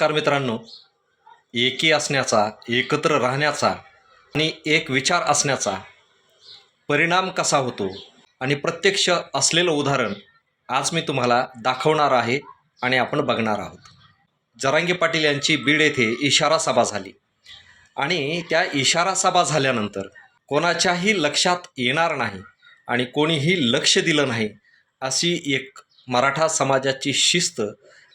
नमस्कार मित्रांनो. एकी असण्याचा एकत्र राहण्याचा आणि एक विचार असण्याचा परिणाम कसा होतो? आणि प्रत्यक्ष असलेलं उदाहरण आज मी तुम्हाला दाखवणार आहे आणि आपण बघणार आहोत. जरांगे पाटील यांची बीड येथे इशारा सभा झाली. आणि त्या इशारा सभा झाल्यानंतर कोणाच्याही लक्षात येणार नाही आणि कोणीही लक्ष दिलं नाही अशी एक मराठा समाजाची शिस्त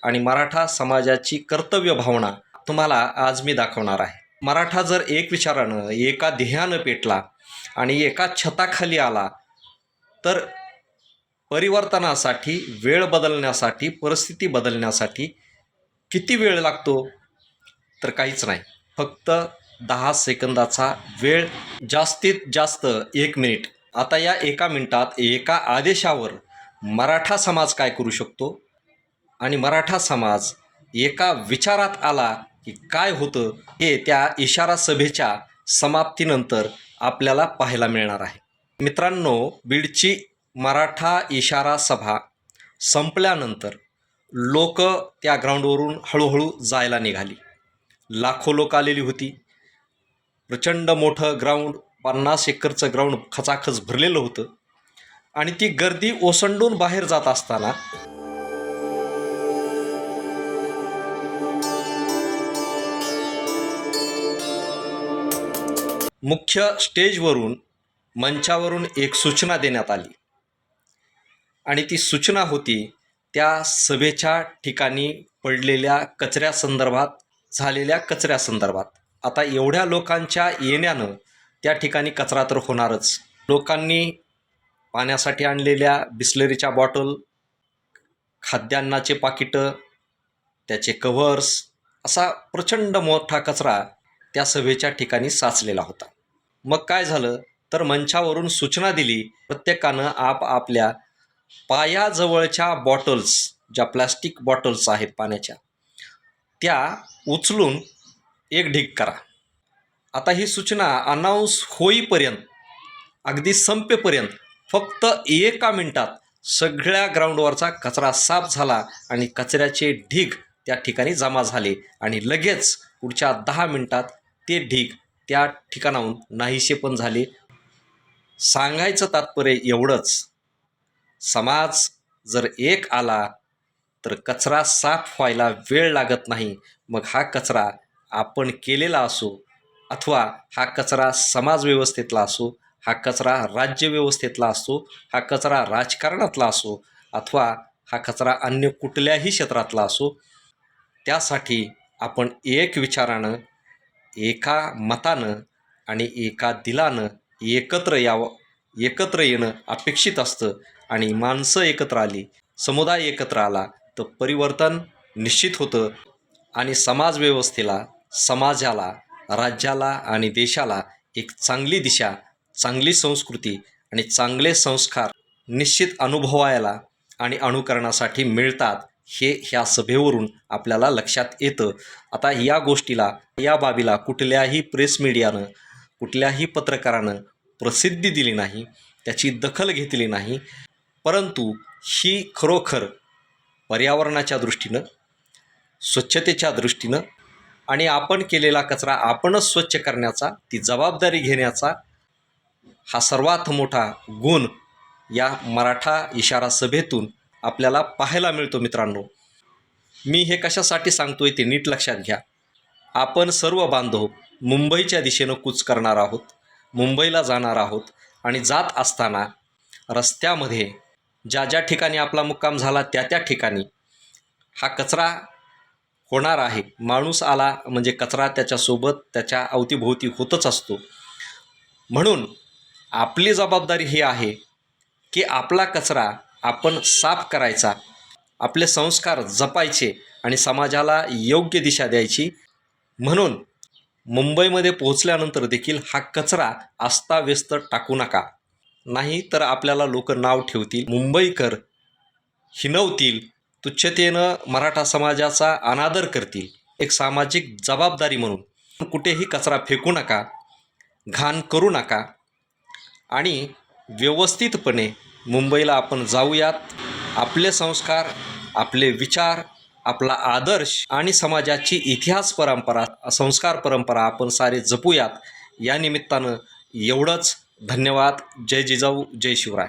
आणि मराठा समाजाची कर्तव्य भावना तुम्हाला आज मी दाखवणार आहे. मराठा जर एक विचारानं एका ध्येयानं पेटला आणि एका छताखाली आला तर परिवर्तनासाठी वेळ बदलण्यासाठी परिस्थिती बदलण्यासाठी किती वेळ लागतो? तर काहीच नाही. फक्त दहा सेकंदाचा वेळ जास्तीत जास्त एक मिनिट. आता या एका मिनिटात एका आदेशावर मराठा समाज काय करू शकतो? आणि मराठा समाज एका विचारात आला की काय होतं हे त्या इशारा सभेच्या समाप्तीनंतर आपल्याला पाहायला मिळणार आहे. मित्रांनो बीडची मराठा इशारा सभा संपल्यानंतर लोक त्या ग्राउंडवरून हळूहळू जायला निघाली. लाखो लोक आलेली होती. प्रचंड मोठं ग्राउंड पन्नास एकरचं ग्राउंड खचाखच भरलेलं होतं. आणि ती गर्दी ओसंडून बाहेर जात असताना मुख्य स्टेजवरून मंचावरून एक सूचना देण्यात आली. आणि ती सूचना होती त्या सभेच्या ठिकाणी पडलेल्या कचऱ्यासंदर्भात झालेल्या कचऱ्यासंदर्भात. आता एवढ्या लोकांच्या येण्यानं त्या ठिकाणी कचरा तर होणारच. लोकांनी पाण्यासाठी आणलेल्या बिस्लरीच्या बॉटल खाद्यान्नाचे पाकिटं त्याचे कव्हर्स असा प्रचंड मोठा कचरा त्या सभेच्या ठिकाणी साचलेला होता. मग काय झालं? तर मंचावरून सूचना दिली. प्रत्येकानं आपापल्या पायाजवळच्या बॉटल्स ज्या प्लास्टिक बॉटल्स आहेत पाण्याच्या त्या उचलून एक ढीग करा. आता ही सूचना अनाऊन्स होईपर्यंत अगदी संपेपर्यंत फक्त एका मिनटात सगळ्या ग्राउंडवरचा कचरा साफ झाला आणि कचऱ्याचे ढीग त्या ठिकाणी जमा झाले आणि लगेच पुढच्या दहा मिनटात ते ढीग त्या ठिकाणाहून नाहीसे पण झाले. सांगायचं तात्पर्य एवढंच. समाज जर एक आला तर कचरा साफ व्हायला वेळ लागत नाही. मग हा कचरा आपण केलेला असो अथवा हा कचरा समाजव्यवस्थेतला असो हा कचरा राज्यव्यवस्थेतला असो हा कचरा राजकारणातला असो अथवा हा कचरा अन्य कुठल्याही क्षेत्रातला असो त्यासाठी आपण एक विचारानं एका मतानं आणि एका दिलानं एकत्र यावं एकत्र येणं अपेक्षित असतं आणि माणसं एकत्र आली समुदाय एकत्र आला तर परिवर्तन निश्चित होतं आणि समाजव्यवस्थेला समाजाला राज्याला आणि देशाला एक चांगली दिशा चांगली संस्कृती आणि चांगले संस्कार निश्चित अनुभवायला आणि अनुकरणासाठी मिळतात. हे ह्या सभेवरून आपल्याला लक्षात येतं. आता या गोष्टीला या बाबीला कुठल्याही प्रेस मीडियानं कुठल्याही पत्रकारानं प्रसिद्धी दिली नाही त्याची दखल घेतली नाही. परंतु ही खरोखर पर्यावरणाच्या दृष्टीनं स्वच्छतेच्या दृष्टीनं आणि आपण केलेला कचरा आपणच स्वच्छ करण्याचा ती जबाबदारी घेण्याचा हा सर्वात मोठा गुण या मराठा इशारा सभेतून आपल्याला पाहायला मिळतो मित्रांनो. मी हे कशासाठी सांगतोय ते नीट लक्षात घ्या. आपण सर्व बांधव मुंबईच्या दिशेनं कूच करणार आहोत मुंबईला जाणार आहोत आणि जात असताना रस्त्यामध्ये ज्या ज्या ठिकाणी आपला मुक्काम झाला त्या त्या ठिकाणी हा कचरा होणार आहे. माणूस आला म्हणजे कचरा त्याच्यासोबत त्याच्या अवतीभोवती होतच असतो. म्हणून आपली जबाबदारी ही आहे की आपला कचरा आपण साफ करायचा आपले संस्कार जपायचे आणि समाजाला योग्य दिशा द्यायची. म्हणून मुंबईमध्ये पोहोचल्यानंतर देखील हा कचरा अस्ताव्यस्त टाकू नका. नाही तर आपल्याला लोक नाव ठेवतील मुंबईकर हिनवतील तुच्छतेनं मराठा समाजाचा अनादर करतील. एक सामाजिक जबाबदारी म्हणून. कुठेही कचरा फेकू नका घाण करू नका आणि व्यवस्थितपणे मुंबईला आपण जाऊयात. आपले संस्कार आपले विचार आपला आदर्श आणि समाजाची इतिहास परंपरा संस्कार परंपरा आपण सारे जपूयात. या निमित्तानं एवढंच. धन्यवाद. जय जिजाऊ जय शिवराय.